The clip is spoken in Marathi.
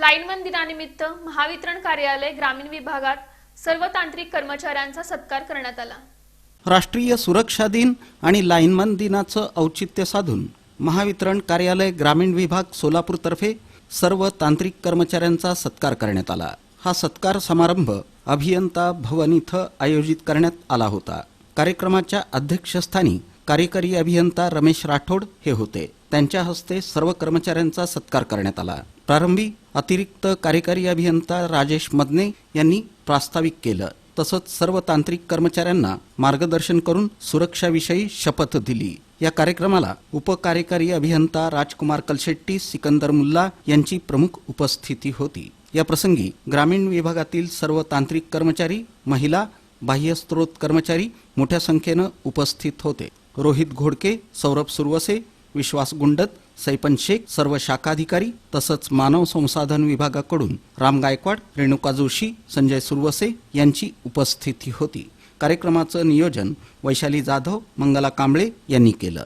लाईनमन दिनानिमित्त महावितरण कार्यालय ग्रामीण विभागात सर्व तांत्रिक कर्मचाऱ्यांचा सत्कार करण्यात आला. राष्ट्रीय सुरक्षा दिन आणि लाईनमन दिनाचं औचित्य साधून महावितरण कार्यालय ग्रामीण विभाग सोलापूरतर्फे सर्व तांत्रिक कर्मचाऱ्यांचा सत्कार करण्यात आला. हा सत्कार समारंभ अभियंता भवन इथं आयोजित करण्यात आला होता. कार्यक्रमाच्या अध्यक्षस्थानी कार्यकारी अभियंता रमेश राठोड हे होते. त्यांच्या हस्ते सर्व कर्मचाऱ्यांचा सत्कार करण्यात आला. प्रारंभी अतिरिक्त कार्यकारी अभियंता राजेश मदने यांनी प्रास्ताविक केलं. तसंच सर्व तांत्रिक कर्मचाऱ्यांना मार्गदर्शन करून सुरक्षाविषयी शपथ दिली. या कार्यक्रमाला उपकार्यकारी अभियंता राजकुमार कलशेट्टी सिकंदर मुल्ला यांची प्रमुख उपस्थिती होती. या प्रसंगी ग्रामीण विभागातील सर्व तांत्रिक कर्मचारी महिला बाह्यस्त्रोत कर्मचारी मोठ्या संख्येनं उपस्थित होते. रोहित घोडके सौरभ सुरवसे विश्वास गुंडत सैपन शेख सर्व शाखाधिकारी तसंच मानव संसाधन विभागाकडून राम गायकवाड रेणुका जोशी संजय सुरवसे यांची उपस्थिती होती. कार्यक्रमाचं नियोजन वैशाली जाधव मंगला कांबळे यांनी केलं.